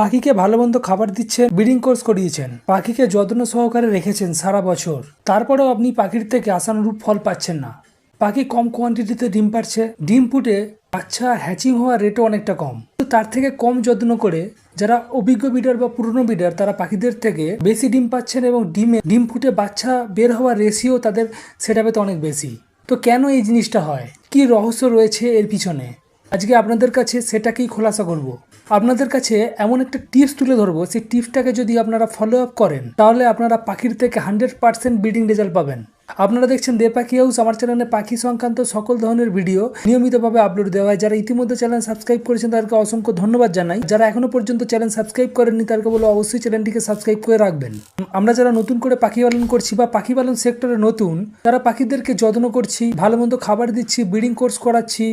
পাখিকে ভালো মন্দ খাবার দিচ্ছেন ব্রিডিং কোর্স করিয়েছেন, পাখিকে যত্ন সহকারে রেখেছেন সারা বছর। তারপরেও আপনি পাখির থেকে আশানুরূপ ফল পাচ্ছেন না। পাখি কম কোয়ান্টিটিতে ডিম পাচ্ছে ডিম ফুটে বাচ্চা হ্যাচিং হওয়ার রেটও অনেকটা কম। তার থেকে কম যত্ন করে যারা অভিজ্ঞ বিডার বা পুরনো বিডার তারা পাখিদের থেকে বেশি ডিম পাচ্ছেন এবং ডিমে ডিম ফুটে বাচ্চা বের হওয়ার রেশিও তাদের সেটাপে তো অনেক বেশি। তো কেন এই জিনিসটা হয়? কি রহস্য রয়েছে এর পিছনে? আজকে আপনাদের কাছে সেটাকেই খোলাসা করব। আপনাদের কাছে এমন একটা টিপস তুলে ধরবো, সেই টিপসটাকে যদি আপনারা ফলো আপ করেন, তাহলে আপনারা পাখির থেকে হান্ড্রেড পার্সেন্ট ব্রিডিং রেজাল্ট পাবেন। আপনারা দেখছেন দে পাখি হাউস আমার চ্যানেলে পাখি সংক্রান্ত সকল ধরনের ভিডিও নিয়মিতভাবে আপলোড দেওয়া হয়। যারা ইতিমধ্যে চ্যানেল সাবস্ক্রাইব করেছেন, তাদেরকে অসংখ্য ধন্যবাদ জানাই। যারা এখনও পর্যন্ত চ্যানেল সাবস্ক্রাইব করেননি, তাদেরকে বলো অবশ্যই চ্যানেলটিকে সাবস্ক্রাইব করে রাখবেন। আমরা যারা নতুন করে পাখি পালন করছি বা পাখি পালন সেক্টরে নতুন, তারা পাখিদেরকে যত্ন করছি ভালো মন্দ খাবার দিচ্ছি ব্রিডিং কোর্স করাচ্ছি।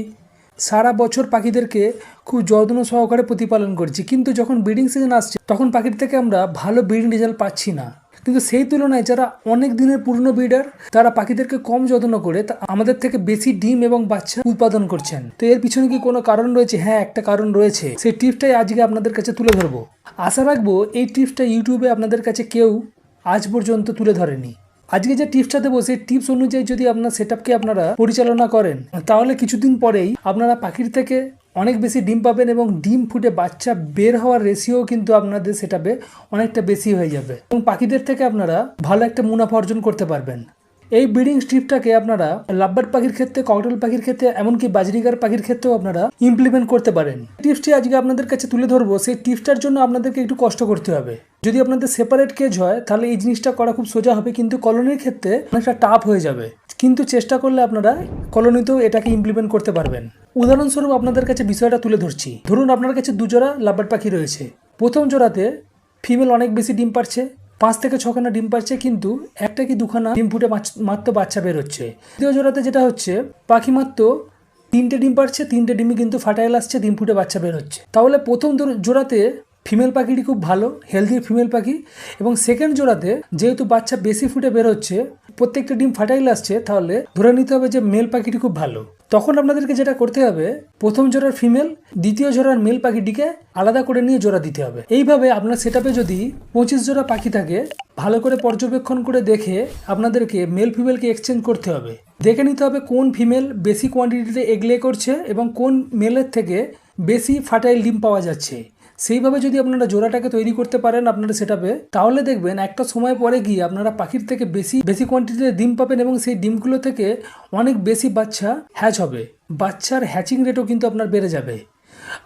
সারা বছর পাখিদেরকে খুব যত্ন সহকারে প্রতিপালন করছি। কিন্তু যখন ব্রিডিং সিজন আসছে, তখন পাখির থেকে আমরা ভালো ব্রিডিং রেজাল্ট পাচ্ছি না। কিন্তু সেই তুলনায় যারা অনেক দিনের পুরনো ব্রিডার তারা পাখিদেরকে কম যত্ন করে আমাদের থেকে বেশি ডিম এবং বাচ্চা উৎপাদন করছেন। তো এর পিছনে কি কোনো কারণ রয়েছে? হ্যাঁ একটা কারণ রয়েছে। সেই টিপসটাই আজকে আপনাদের কাছে তুলে ধরবো। আশা রাখব, এই টিপসটা ইউটিউবে আপনাদের কাছে কেউ আজ পর্যন্ত তুলে ধরেনি। আজকে যে টিপসটা দেবো, সেই টিপস অনুযায়ী যদি আপনার সেট আপনারা পরিচালনা করেন, তাহলে কিছুদিন পরেই আপনারা পাখির থেকে অনেক বেশি ডিম পাবেন এবং ডিম ফুটে বাচ্চা বের হওয়ার রেশিও কিন্তু আপনাদের সেটাপে অনেকটা বেশি হয়ে যাবে। এবং পাখিদের থেকে আপনারা ভালো একটা মুনাফা অর্জন করতে পারবেন। এই ব্রিডিং স্ট্রিপটাকে আপনারা লাভবার্ড পাখির ক্ষেত্রে ককটেল পাখির ক্ষেত্রে, এমনকি বাজরিগার পাখির ক্ষেত্রেও আপনারা ইমপ্লিমেন্ট করতে পারেন। টিপসটি আজকে আপনাদের কাছে তুলে ধরবো। সেই টিপসটার জন্য আপনাদেরকে একটু কষ্ট করতে হবে। যদি আপনাদের সেপারেট কেজ হয়, তাহলে এই জিনিসটা করা খুব সোজা হবে, কিন্তু কলোনির ক্ষেত্রে অনেকটা টাফ হয়ে যাবে। কিন্তু চেষ্টা করলে আপনারা কলোনিতেও এটাকে ইমপ্লিমেন্ট করতে পারবেন। উদাহরণস্বরূপ আপনাদের কাছে বিষয়টা তুলে ধরছি। ধরুন আপনার কাছে দুজোড়া লাভবার্ড পাখি রয়েছে। প্রথম জোড়াতে ফিমেল অনেক বেশি ডিম পারছে পাঁচ থেকে ছখানা ডিম পারছে, কিন্তু একটা কি দুখানা ডিম ফুটে মাত্র বাচ্চা বের হচ্ছে দ্বিতীয় জোড়াতে যেটা হচ্ছে, পাখি মাত্র তিনটে ডিম পারছে, তিনটে ডিমই কিন্তু ফাটাইল আসছে, ডিম ফুটে বাচ্চা বের হচ্ছে তাহলে প্রথম জোড়াতে ফিমেল পাখিটি খুব ভালো হেলদি ফিমেল পাখি এবং সেকেন্ড জোড়াতে যেহেতু বাচ্চা বেশি ফুটে বের হচ্ছে প্রত্যেকটা ডিম ফাটাইল আসছে, তাহলে ধরে নিতে হবে যে মেল পাখিটি খুব ভালো। তখন আপনাদেরকে যেটা করতে হবে, প্রথম জোড়ার ফিমেল দ্বিতীয় জোড়ার মেল পাখিটিকে আলাদা করে নিয়ে জোড়া দিতে হবে। এইভাবে আপনার সেট যদি পঁচিশ জোড়া পাখি থাকে, ভালো করে পর্যবেক্ষণ করে দেখে আপনাদেরকে মেল ফিমেলকে এক্সচেঞ্জ করতে হবে। দেখে নিতে হবে কোন ফিমেল বেশি কোয়ান্টিটিতে এগলে করছে এবং কোন মেলের থেকে বেশি ফার্টাইল ডিম পাওয়া যাচ্ছে। সেইভাবে যদি আপনারা জোড়াটাকে তৈরি করতে পারেন আপনারা সেটাপে তাহলে দেখবেন একটা সময় পরে গিয়ে আপনারা পাখির থেকে বেশি বেশি কোয়ান্টিটিতে ডিম পাবেন এবং সেই ডিমগুলো থেকে অনেক বেশি বাচ্চা হ্যাচ হবে। বাচ্চার হ্যাচিং রেটও কিন্তু আপনার বেড়ে যাবে।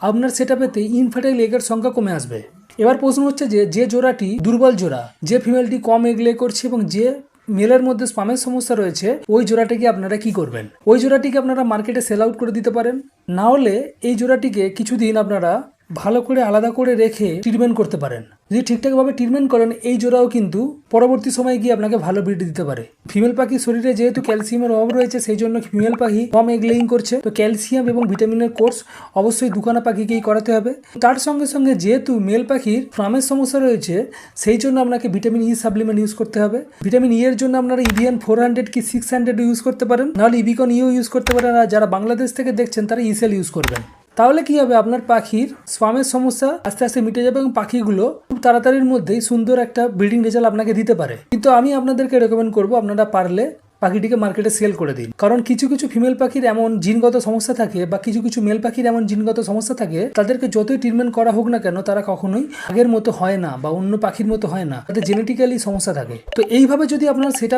আপনার সেটাপেতে ইনফার্টাইল এগের সংখ্যা কমে আসবে। এবার প্রশ্ন হচ্ছে যে যে জোড়াটি দুর্বল জোড়া, যে ফিমেলটি কম এগলে করছে এবং যে মেলের মধ্যে স্পামের সমস্যা রয়েছে, ওই জোড়াটিকে আপনারা কি করবেন? ওই জোড়াটিকে আপনারা মার্কেটে সেল আউট করে দিতে পারেন। না হলে এই জোড়াটিকে কিছুদিন আপনারা ভালো করে আলাদা করে রেখে ট্রিটমেন্ট করতে পারেন। যদি ঠিকঠাকভাবে ট্রিটমেন্ট করেন, এই জোড়াও কিন্তু পরবর্তী সময়ে গিয়ে আপনাকে ভালো ব্রিড দিতে পারে। ফিমেল পাখির শরীরে যেহেতু ক্যালসিয়ামের অভাব রয়েছে, সেই জন্য ফিমেল পাখি কম এগলেইং করছে। তো ক্যালসিয়াম এবং ভিটামিনের কোর্স অবশ্যই দুখানা পাখিকেই করাতে হবে। তার সঙ্গে সঙ্গে যেহেতু মেল পাখির ফ্রামের সমস্যা রয়েছে, সেই জন্য আপনাকে ভিটামিন ই সাপ্লিমেন্ট ইউজ করতে হবে। ভিটামিন ই এর জন্য আপনারা ইভিয়ান ফোর হান্ড্রেড কি সিক্স হান্ড্রেড ইউজ করতে পারেন। নাহলে ইবিকন ইও ইউজ করতে পারেন। আর যারা বাংলাদেশ থেকে দেখছেন, তারা ইসেল ইউজ করবেন। তাহলে কি হবে? আপনার পাখির স্পামের সমস্যা আস্তে আস্তে মিটে যাবে এবং পাখিগুলো খুব তাড়াতাড়ির মধ্যেই সুন্দর একটা ব্রিডিং রেজাল্ট আপনাকে দিতে পারে। কিন্তু আমি আপনাদেরকে রেকমেন্ড করব, আপনারা পারলে পাখিটিকে মার্কেটে সেল করে দিন। কারণ কিছু কিছু ফিমেল পাখির এমন জিনগত সমস্যা থাকে বা কিছু কিছু মেল পাখির এমন জিনগত সমস্যা থাকে, তাদেরকে যতই ট্রিটমেন্ট করা হোক না কেন, তারা কখনোই আগের মতো হয় না বা অন্য পাখির মতো হয় না। তাদের জেনেটিক্যালি সমস্যা থাকে। তো এইভাবে যদি আপনার সেট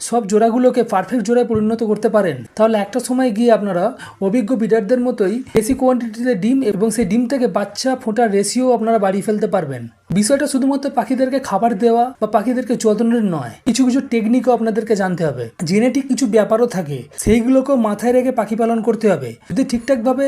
সব জোড়াগুলোকে পারফেক্ট জোড়ায় পরিণত করতে পারেন, তাহলে একটা সময় গিয়ে আপনারা অভিজ্ঞ বিডারদের মতোই বেশি কোয়ান্টিটিতে ডিম এবং সেই ডিম থেকে বাচ্চা ফোটার রেশিও আপনারা বাড়িয়ে ফেলতে পারবেন। বিষয়টা শুধুমাত্র পাখিদেরকে খাবার দেওয়া বা পাখিদেরকে যত্নের নয়, কিছু কিছু টেকনিকও আপনাদেরকে জানতে হবে। জেনেটিক কিছু ব্যাপারও থাকে, সেইগুলোকেও মাথায় রেখে পাখি পালন করতে হবে। যদি ঠিকঠাকভাবে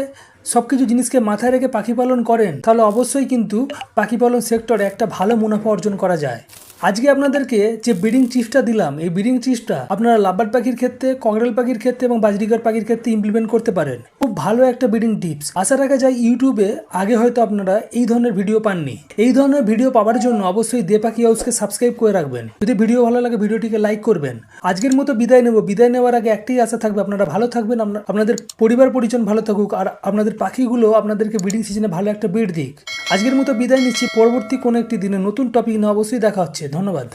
সব কিছু জিনিসকে মাথায় রেখে পাখি পালন করেন, তাহলে অবশ্যই কিন্তু পাখি পালন সেক্টরে একটা ভালো মুনাফা অর্জন করা যায়। আজকে আপনাদেরকে যে ব্রিডিং টিপসটা দিলাম, এই ব্রিডিং টিপসটা আপনারা লাভবার্ড পাখির ক্ষেত্রে কংগ্রেল পাখির ক্ষেত্রে এবং বাজরিকার পাখির ক্ষেত্রে ইমপ্লিমেন্ট করতে পারেন। ভালো একটা ব্রিডিং টিপস আশা রাখা যায় ইউটিউবে আগে হয়তো আপনারা এই ধরনের ভিডিও পাননি। এই ধরনের ভিডিও পাওয়ার জন্য অবশ্যই দে পাখি হাউসকে সাবস্ক্রাইব করে রাখবেন। যদি ভিডিও ভালো লাগে ভিডিওটিকে লাইক করবেন। আজকের মতো বিদায় নেব। বিদায় নেওয়ার আগে একটাই আশা থাকবে, আপনারা ভালো থাকবেন আপনা- আপনাদের পরিবার, পরিজন ভালো থাকুক, আর আপনাদের পাখিগুলো আপনাদেরকে ব্রিডিং সিজনে ভালো একটা বিট দিক। আজকের মতো বিদায় নিচ্ছি। পরবর্তী কোনো একটি দিনে নতুন টপিক নিয়ে অবশ্যই দেখা হচ্ছে। ধন্যবাদ।